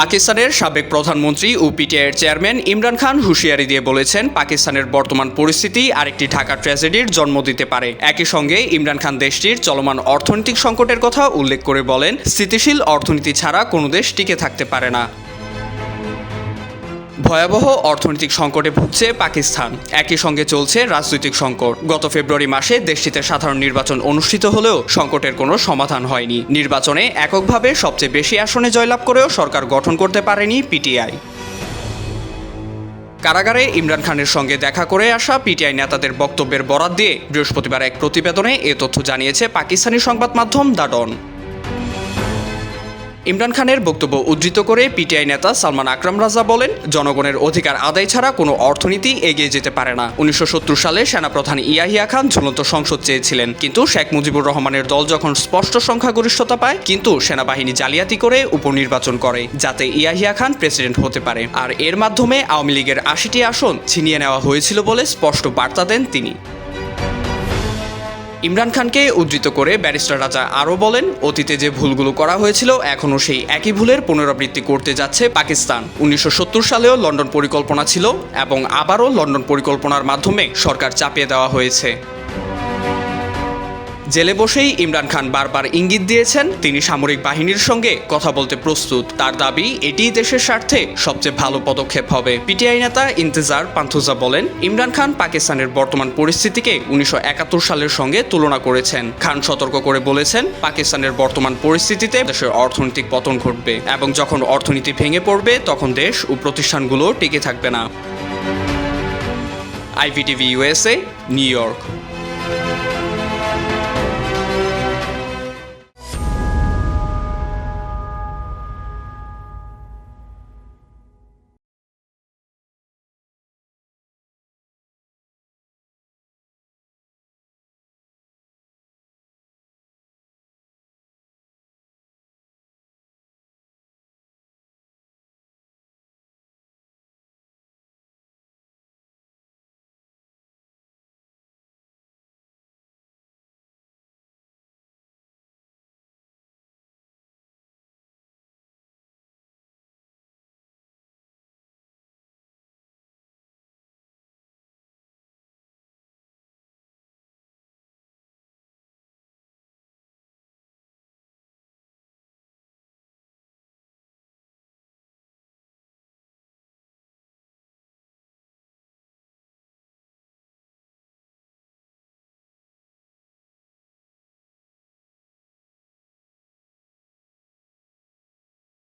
পাকিস্তানের সাবেক প্রধানমন্ত্রী ও পিটিআইয়ের চেয়ারম্যান ইমরান খান হুঁশিয়ারি দিয়ে বলেছেন, পাকিস্তানের বর্তমান পরিস্থিতি আরেকটি ঢাকা ট্র্যাজেডির জন্ম দিতে পারে। একই সঙ্গে ইমরান খান দেশটির চলমান অর্থনৈতিক সংকটের কথা উল্লেখ করে বলেন, স্থিতিশীল অর্থনীতি ছাড়া কোনো দেশ টিকে থাকতে পারে না। ভয়াবহ অর্থনৈতিক সংকটে ভুগছে পাকিস্তান। একই সঙ্গে চলছে রাজনৈতিক সংকট। গত ফেব্রুয়ারি মাসে দেশটিতে সাধারণ নির্বাচন অনুষ্ঠিত হলেও সংকটের কোনো সমাধান হয়নি। নির্বাচনে এককভাবে সবচেয়ে বেশি আসনে জয়লাভ করেও সরকার গঠন করতে পারেনি পিটিআই। কারাগারে ইমরান খানের সঙ্গে দেখা করে আসা পিটিআই নেতাদের বক্তব্যের বরাত দিয়ে বৃহস্পতিবার এক প্রতিবেদনে এ তথ্য জানিয়েছে পাকিস্তানি সংবাদ মাধ্যম দ্য ডন। ইমরান খানের বক্তব্য উদ্ধৃত করে পিটিআই নেতা সালমান আকরাম রাজা বলেন, জনগণের অধিকার আদায় ছাড়া কোনো অর্থনীতি এগিয়ে যেতে পারে না। উনিশশো সত্তর সালে সেনাপ্রধান ইয়াহিয়া খান ঝুলন্ত সংসদ চেয়েছিলেন। কিন্তু শেখ মুজিবুর রহমানের দল যখন স্পষ্ট সংখ্যাগরিষ্ঠতা পায়, কিন্তু সেনাবাহিনী জালিয়াতি করে উপনির্বাচন করে, যাতে ইয়াহিয়া খান প্রেসিডেন্ট হতে পারে। আর এর মাধ্যমে আওয়ামী লীগের আশিটি আসন ছিনিয়ে নেওয়া হয়েছিল বলে স্পষ্ট বার্তা দেন তিনি। ইমরান খানকে উদ্ধৃত করে ব্যারিস্টার রাজা আরও বলেন, অতীতে যে ভুলগুলো করা হয়েছিল, এখনও সেই একই ভুলের পুনরাবৃত্তি করতে যাচ্ছে পাকিস্তান। উনিশশো সত্তর সালেও লন্ডন পরিকল্পনা ছিল এবং আবারও লন্ডন পরিকল্পনার মাধ্যমে সরকার চাপিয়ে দেওয়া হয়েছে। জেলে বসেই ইমরান খান বারবার ইঙ্গিত দিয়েছেন, তিনি সামরিক বাহিনীর সঙ্গে কথা বলতে প্রস্তুত। তার দাবি, এটিই দেশের স্বার্থে সবচেয়ে ভালো পদক্ষেপ হবে। পিটিআই নেতা ইন্তেজার পান্থুজা বলেন, ইমরান খান পাকিস্তানের বর্তমান পরিস্থিতিকে উনিশশো একাত্তর সালের সঙ্গে তুলনা করেছেন। খান সতর্ক করে বলেছেন, পাকিস্তানের বর্তমান পরিস্থিতিতে দেশের অর্থনৈতিক পতন ঘটবে এবং যখন অর্থনীতি ভেঙে পড়বে, তখন দেশ ও প্রতিষ্ঠানগুলো টিকে থাকবে না। IVTV USA New York.